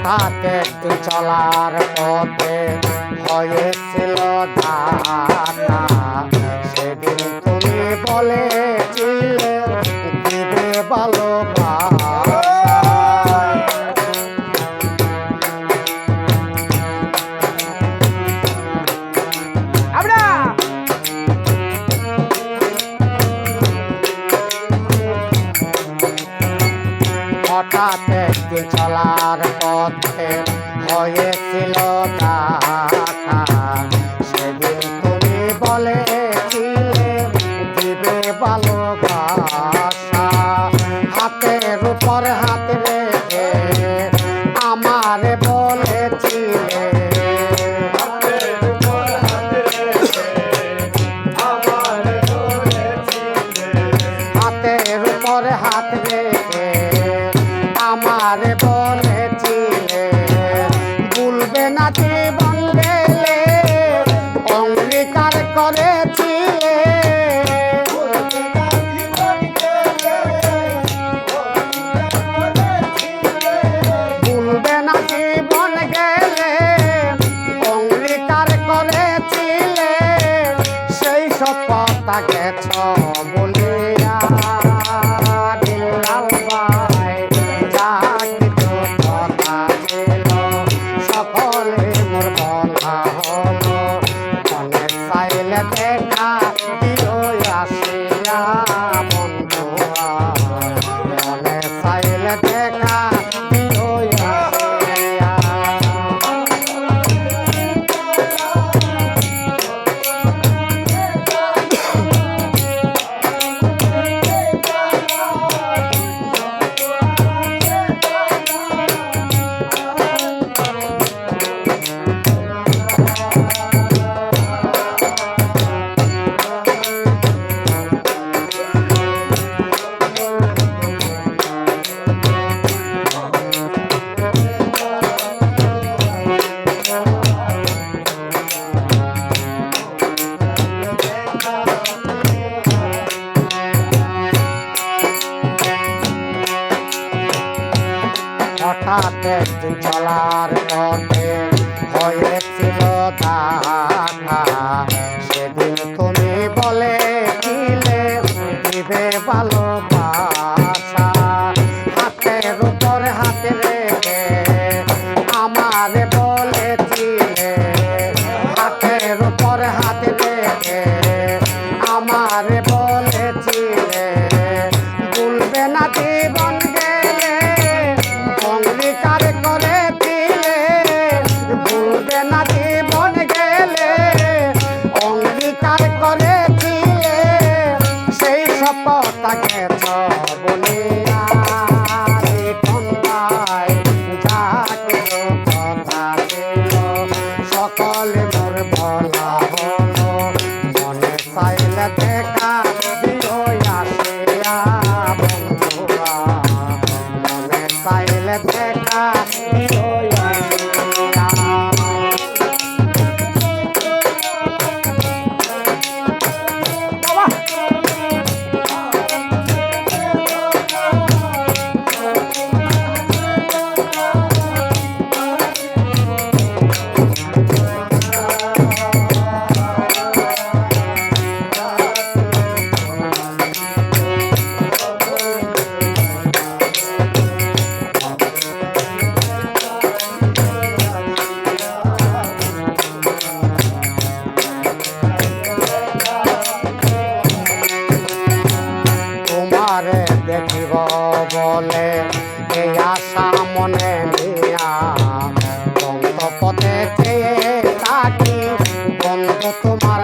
একদিন চলার পথে হয়েছিল সেদিন তুমি বলেছিলে দিবে আমরা হঠাৎ একদিন চলার উপর হাত রেখে আমার বলেছিলে, ভুলবে না জীবন গেলে, অঙ্গীকার করেছিলে। ভুলবে না জীবন গেলে, অঙ্গীকার করেছিলে। সেই সব কথা হঠাৎ একদিন চলার পথে হয়েছিল দেখা তোমারে দেখিব বলে এই আশা মনে নিয়া। বন্ধ পথে চেয়ে থাকি বন্ধ তোমার